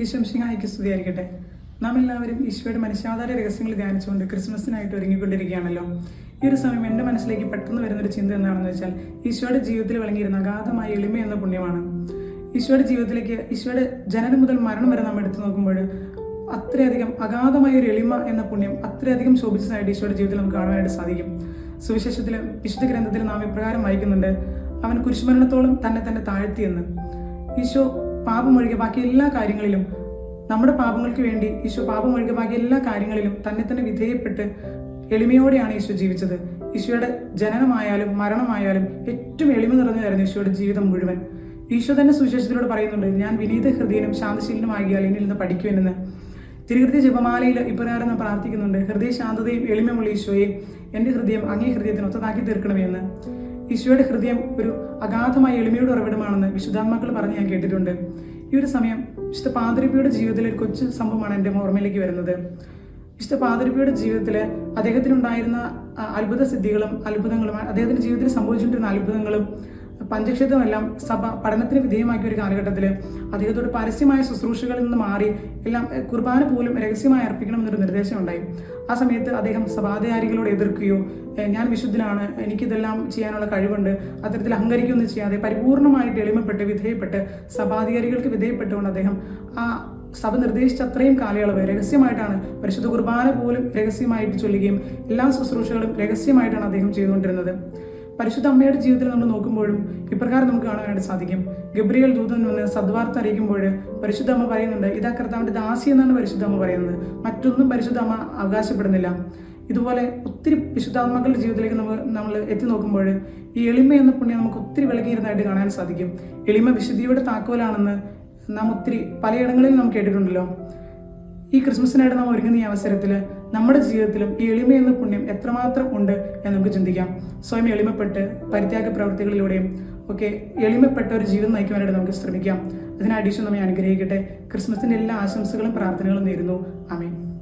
ഈശംസിഹായിക്ക് സ്തുതിയായിരിക്കട്ടെ. നാം എല്ലാവരും ഈശോയുടെ മനുഷ്യാധാര രഹസ്യങ്ങൾ ധ്യാനിച്ചുകൊണ്ട് ക്രിസ്മസിനായിട്ട് ഒരുങ്ങിക്കൊണ്ടിരിക്കുകയാണല്ലോ. ഈ ഒരു സമയം എന്റെ മനസ്സിലേക്ക് പെട്ടെന്ന് വരുന്നൊരു ചിന്ത എന്താണെന്ന് വെച്ചാൽ ഈശോയുടെ ജീവിതത്തിൽ വിളങ്ങിയിരുന്ന അഗാധമായ എളിമ എന്ന പുണ്യമാണ്. ഈശോയുടെ ജീവിതത്തിലേക്ക് ഈശോയുടെ ജനനം മുതൽ മരണം വരെ നാം എടുത്തു നോക്കുമ്പോൾ അത്രയധികം അഗാധമായ ഒരു എളിമ എന്ന പുണ്യം അത്രയധികം ശോഭിച്ചതായിട്ട് ഈശോയുടെ ജീവിതത്തിൽ നമുക്ക് കാണുവാനായിട്ട് സാധിക്കും. സുവിശേഷത്തിൽ വിശുദ്ധ ഗ്രന്ഥത്തിൽ നാം ഇപ്രകാരം വായിക്കുന്നുണ്ട്. അവൻ കുരിശുമരണത്തോളം തന്നെ തന്നെ താഴ്ത്തിയെന്ന്. ഈശോ പാപമൊഴികെ ബാക്കി എല്ലാ കാര്യങ്ങളിലും നമ്മുടെ പാപങ്ങൾക്ക് വേണ്ടി ഈശോ പാപമൊഴികെ ബാക്കി എല്ലാ കാര്യങ്ങളിലും തന്നെ തന്നെ വിധേയപ്പെട്ട് എളിമയോടെയാണ് ഈശോ ജീവിച്ചത്. ഈശോയുടെ ജനനമായാലും മരണമായാലും ഏറ്റവും എളിമ നിറഞ്ഞതായിരുന്നു ഈശോയുടെ ജീവിതം മുഴുവൻ. ഈശോ തന്നെ സുവിശേഷത്തിലൂടെ പറയുന്നുണ്ട് ഞാൻ വിനീത ഹൃദയനും ശാന്തശീലനുമാകിയാൽ എന്നിൽ നിന്ന് പഠിക്കുമെന്ന്. തിരുകൃത്യ ജപമാലയിൽ ഇപ്രകാരം നാം പ്രാർത്ഥിക്കുന്നുണ്ട് ഹൃദയ ശാന്തതയും എളിമയുള്ള ഈശോയെ എന്റെ ഹൃദയം അങ്ങേ ഹൃദയത്തിന് ഒത്തതാക്കി തീർക്കണമെന്ന്. ഈശോയുടെ ഹൃദയം ഒരു അഗാധമായ എളിമയുടെ ഉറവിടമാണെന്ന് വിശുദ്ധാത്മാക്കൾ പറഞ്ഞ് ഞാൻ കേട്ടിട്ടുണ്ട്. ഈ ഒരു സമയം വിശുദ്ധ പാതിരിപ്പിയുടെ ജീവിതത്തിലെ ഒരു കൊച്ചു സംഭവമാണ് എന്റെ ഓർമ്മയിലേക്ക് വരുന്നത്. വിശുദ്ധ പാതിരിപ്പിയുടെ ജീവിതത്തിൽ അദ്ദേഹത്തിനുണ്ടായിരുന്ന അത്ഭുത സിദ്ധികളും അത്ഭുതങ്ങളും അദ്ദേഹത്തിന്റെ ജീവിതത്തിൽ സംഭവിച്ചുകൊണ്ടിരുന്ന അത്ഭുതങ്ങളും പഞ്ചക്ഷേത്രമെല്ലാം സഭ പഠനത്തിന് വിധേയമാക്കിയ ഒരു കാലഘട്ടത്തിൽ അദ്ദേഹത്തോട് പരസ്യമായ ശുശ്രൂഷകളിൽ നിന്ന് മാറി എല്ലാം കുർബാന പോലും രഹസ്യമായി അർപ്പിക്കണമെന്നൊരു നിർദ്ദേശം ഉണ്ടായി ആ സമയത്ത് അദ്ദേഹം സഭാധികാരികളോട് എതിർക്കുകയോ ഞാൻ വിശുദ്ധനാണ് എനിക്കിതെല്ലാം ചെയ്യാനുള്ള കഴിവുണ്ട് അത്തരത്തിൽ അഹങ്കരിക്കുകയൊന്നും ചെയ്യാതെ പരിപൂർണമായിട്ട് എളിമപ്പെട്ട് വിധേയപ്പെട്ട് സഭാധികാരികൾക്ക് വിധേയപ്പെട്ടുകൊണ്ട് അദ്ദേഹം ആ സഭ നിർദ്ദേശിച്ച അത്രയും കാലയളവ് രഹസ്യമായിട്ടാണ് പരിശുദ്ധ കുർബാന പോലും രഹസ്യമായിട്ട് ചൊല്ലുകയും എല്ലാ ശുശ്രൂഷകളും രഹസ്യമായിട്ടാണ് അദ്ദേഹം ചെയ്തുകൊണ്ടിരുന്നത്. പരിശുദ്ധ അമ്മയുടെ ജീവിതത്തിൽ നമ്മൾ നോക്കുമ്പോഴും ഇപ്രകാരം നമുക്ക് കാണാനായിട്ട് സാധിക്കും. ഗബ്രിയൽ ദൂതൻ വന്ന് സദ്വാർത്ത അറിയിക്കുമ്പോൾ പരിശുദ്ധ അമ്മ പറയുന്നുണ്ട് ഇതാ കർത്താവിന്റെ ദാസി എന്നാണ് പരിശുദ്ധ അമ്മ പറയുന്നത്. മറ്റൊന്നും പരിശുദ്ധ അമ്മ അവകാശപ്പെടുന്നില്ല. ഇതുപോലെ ഒത്തിരി വിശുദ്ധാത്മാക്കളുടെ ജീവിതത്തിലേക്ക് നമ്മൾ നമ്മൾ എത്തി നോക്കുമ്പോൾ ഈ എളിമ എന്ന പുണ്യം നമുക്ക് ഒത്തിരി വിളകിയിരുന്നതായിട്ട് കാണാൻ സാധിക്കും. എളിമ വിശുദ്ധിയുടെ താക്കോലാണെന്ന് നാം ഒത്തിരി പലയിടങ്ങളിൽ നാം കേട്ടിട്ടുണ്ടല്ലോ. ഈ ക്രിസ്മസിനായിട്ട് നാം ഒരുങ്ങുന്ന ഈ അവസരത്തിൽ നമ്മുടെ ജീവിതത്തിലും ഈ എളിമ എന്ന പുണ്യം എത്രമാത്രം ഉണ്ട് എന്ന് നമുക്ക് ചിന്തിക്കാം. സ്വയം എളിമപ്പെട്ട് പരിത്യാഗ പ്രവൃത്തികളിലൂടെയും ഒക്കെ എളിമപ്പെട്ട ഒരു ജീവിതം നയിക്കുവാനായിട്ട് നമുക്ക് ശ്രമിക്കാം. അതിനായിട്ട് ഈശോ നമ്മെ അനുഗ്രഹിക്കട്ടെ ക്രിസ്മസിന്റെ എല്ലാ ആശംസകളും പ്രാർത്ഥനകളും നേരുന്നു. ആമേൻ.